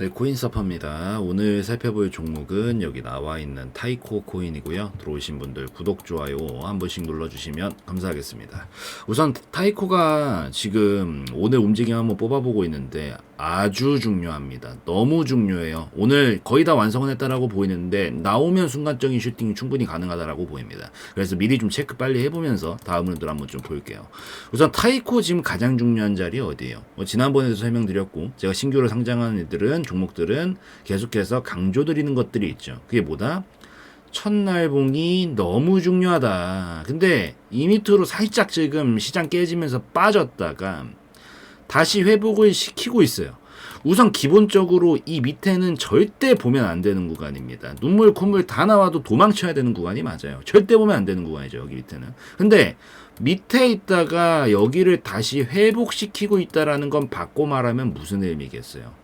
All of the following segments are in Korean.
네, 코인 서퍼입니다. 오늘 살펴볼 종목은 여기 나와 있는 타이코 코인이고요. 들어오신 분들 구독, 좋아요 한 번씩 눌러주시면 감사하겠습니다. 우선 타이코가 지금 오늘 움직임 한번 뽑아보고 있는데 아주 중요합니다. 너무 중요해요. 오늘 거의 다 완성은 했다라고 보이는데 나오면 순간적인 슈팅이 충분히 가능하다라고 보입니다. 그래서 미리 좀 체크 빨리 해보면서 다음 분들 한번 좀 볼게요. 우선 타이코 지금 가장 중요한 자리 어디예요? 뭐 지난번에도 설명드렸고 제가 신규로 상장하는 애들은 종목들은 계속해서 강조드리는 것들이 있죠. 그게 뭐다? 첫날봉이 너무 중요하다. 근데 이 밑으로 살짝 지금 시장 깨지면서 빠졌다가 다시 회복을 시키고 있어요. 우선 기본적으로 이 밑에는 절대 보면 안 되는 구간입니다. 눈물, 콧물 다 나와도 도망쳐야 되는 구간이 맞아요. 절대 보면 안 되는 구간이죠, 여기 밑에는. 근데 밑에 있다가 여기를 다시 회복시키고 있다라는 건 바꿔 말하면 무슨 의미겠어요?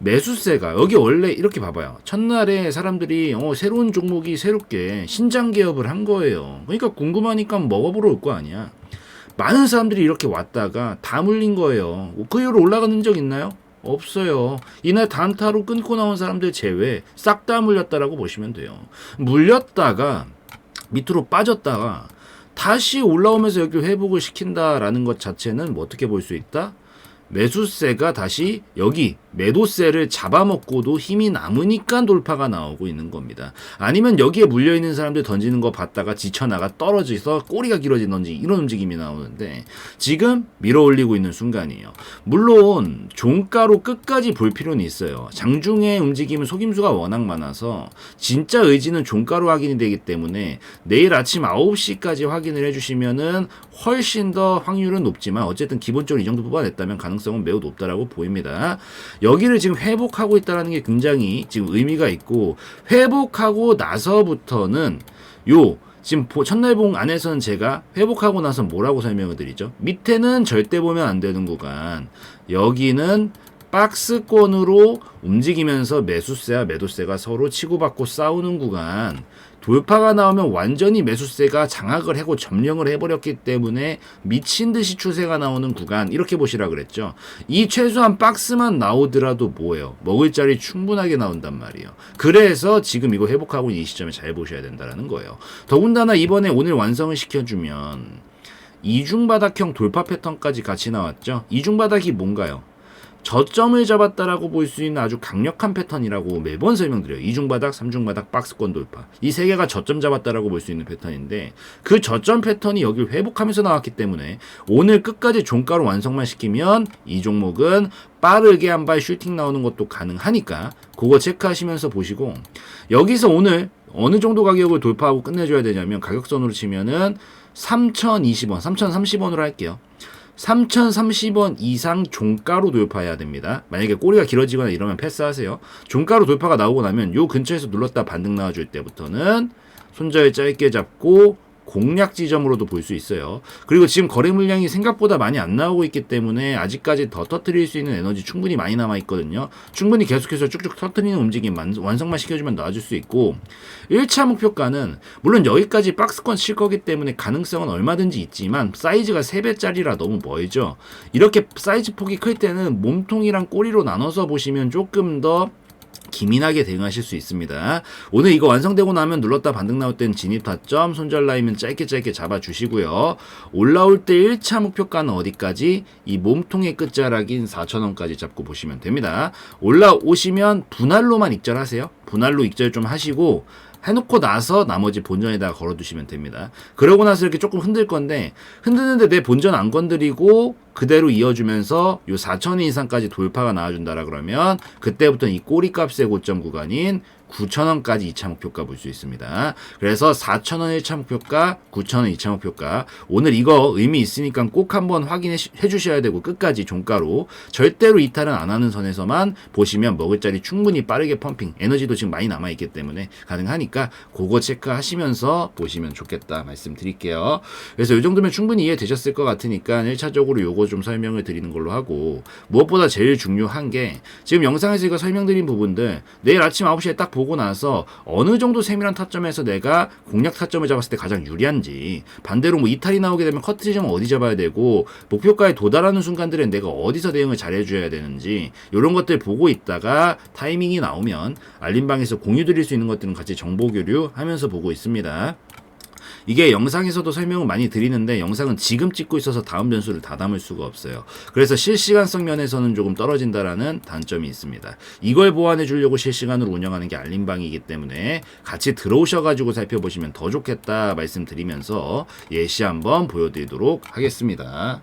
매수세가 여기 원래 이렇게 봐봐요. 첫날에 사람들이 어, 새로운 종목이 새롭게 신장 개업을 한 거예요. 그러니까 궁금하니까 먹어보러 올 거 아니야. 많은 사람들이 이렇게 왔다가 다 물린 거예요. 그 이후로 올라가는 적 있나요? 없어요. 이날 단타로 끊고 나온 사람들 제외 싹 다 물렸다라고 보시면 돼요. 물렸다가 밑으로 빠졌다가 다시 올라오면서 여기 회복을 시킨다라는 것 자체는 뭐 어떻게 볼 수 있다? 매수세가 다시 여기 매도세를 잡아먹고도 힘이 남으니까 돌파가 나오고 있는 겁니다. 아니면 여기에 물려있는 사람들 던지는 거 봤다가 지쳐나가 떨어져서 꼬리가 길어지는지 이런 움직임이 나오는데 지금 밀어 올리고 있는 순간이에요. 물론 종가로 끝까지 볼 필요는 있어요. 장중에 움직임은 속임수가 워낙 많아서 진짜 의지는 종가로 확인이 되기 때문에 내일 아침 9시까지 확인을 해주시면은 훨씬 더 확률은 높지만 어쨌든 기본적으로 이 정도 뽑아냈다면 가능성은 매우 높다라고 보입니다. 여기를 지금 회복하고 있다는 게 굉장히 지금 의미가 있고 회복하고 나서부터는 요 지금 보- 첫날봉 안에서는 제가 회복하고 나서 뭐라고 설명을 드리죠? 밑에는 절대 보면 안 되는 구간 여기는 박스권으로 움직이면서 매수세와 매도세가 서로 치고받고 싸우는 구간 돌파가 나오면 완전히 매수세가 장악을 하고 점령을 해버렸기 때문에 미친 듯이 추세가 나오는 구간 이렇게 보시라 그랬죠. 이 최소한 박스만 나오더라도 뭐예요? 먹을 자리 충분하게 나온단 말이에요. 그래서 지금 이거 회복하고 있는 이 시점에 잘 보셔야 된다라는 거예요. 더군다나 이번에 오늘 완성을 시켜주면 이중바닥형 돌파 패턴까지 같이 나왔죠. 이중바닥이 뭔가요? 저점을 잡았다라고 볼 수 있는 아주 강력한 패턴이라고 매번 설명드려요. 이중바닥, 삼중바닥, 박스권 돌파. 이 세 개가 저점 잡았다라고 볼 수 있는 패턴인데 그 저점 패턴이 여기를 회복하면서 나왔기 때문에 오늘 끝까지 종가로 완성만 시키면 이 종목은 빠르게 한 발 슈팅 나오는 것도 가능하니까 그거 체크하시면서 보시고 여기서 오늘 어느 정도 가격을 돌파하고 끝내줘야 되냐면 가격선으로 치면은 3,020원, 3,030원으로 할게요. 3,030원 이상 종가로 돌파해야 됩니다. 만약에 꼬리가 길어지거나 이러면 패스하세요. 종가로 돌파가 나오고 나면 요 근처에서 눌렀다 반등 나와줄 때부터는 손절 짧게 잡고 공략 지점으로도 볼 수 있어요. 그리고 지금 거래 물량이 생각보다 많이 안 나오고 있기 때문에 아직까지 더 터트릴 수 있는 에너지 충분히 많이 남아 있거든요. 충분히 계속해서 쭉쭉 터트리는 움직임 만- 완성만 시켜주면 나아질 수 있고 1차 목표가는 물론 여기까지 박스권 칠 거기 때문에 가능성은 얼마든지 있지만 사이즈가 3배짜리라 너무 멀죠. 이렇게 사이즈 폭이 클 때는 몸통이랑 꼬리로 나눠서 보시면 조금 더 기민하게 대응하실 수 있습니다. 오늘 이거 완성되고 나면 눌렀다 반등 나올 땐 진입 타점, 손절 라인은 짧게 짧게 잡아주시고요. 올라올 때 1차 목표가는 어디까지? 이 몸통의 끝자락인 4,000원까지 잡고 보시면 됩니다. 올라오시면 분할로만 익절하세요. 분할로 익절 좀 하시고 해놓고 나서 나머지 본전에다가 걸어두시면 됩니다. 그러고 나서 이렇게 조금 흔들 건데 흔드는데 내 본전 안 건드리고 그대로 이어주면서 요 4,000원 이상까지 돌파가 나와준다라 그러면 그때부터는 이 꼬리값의 고점 구간인 9,000원까지 2차 목표가 볼 수 있습니다. 그래서 4,000원 1차 목표가, 9,000원 2차 목표가. 오늘 이거 의미 있으니까 꼭 한번 확인해 주셔야 되고 끝까지 종가로 절대로 이탈은 안 하는 선에서만 보시면 먹을 자리 충분히 빠르게 펌핑, 에너지도 지금 많이 남아 있기 때문에 가능하니까 그거 체크하시면서 보시면 좋겠다 말씀드릴게요. 그래서 이 정도면 충분히 이해되셨을 것 같으니까 1차적으로 요거 좀 설명을 드리는 걸로 하고 무엇보다 제일 중요한 게 지금 영상에서 이거 설명드린 부분들 내일 아침 9시에 딱 보고 나서 어느 정도 세밀한 타점에서 내가 공략 타점을 잡았을 때 가장 유리한지 반대로 뭐 이탈이 나오게 되면 커트 지점은 어디 잡아야 되고 목표가에 도달하는 순간들엔 내가 어디서 대응을 잘해줘야 되는지 이런 것들 보고 있다가 타이밍이 나오면 알림방에서 공유 드릴 수 있는 것들은 같이 정보 교류하면서 보고 있습니다. 이게 영상에서도 설명을 많이 드리는데 영상은 지금 찍고 있어서 다음 변수를 다 담을 수가 없어요. 그래서 실시간성 면에서는 조금 떨어진다라는 단점이 있습니다. 이걸 보완해 주려고 실시간으로 운영하는 게 알림방이기 때문에 같이 들어오셔가지고 살펴보시면 더 좋겠다 말씀드리면서 예시 한번 보여드리도록 하겠습니다.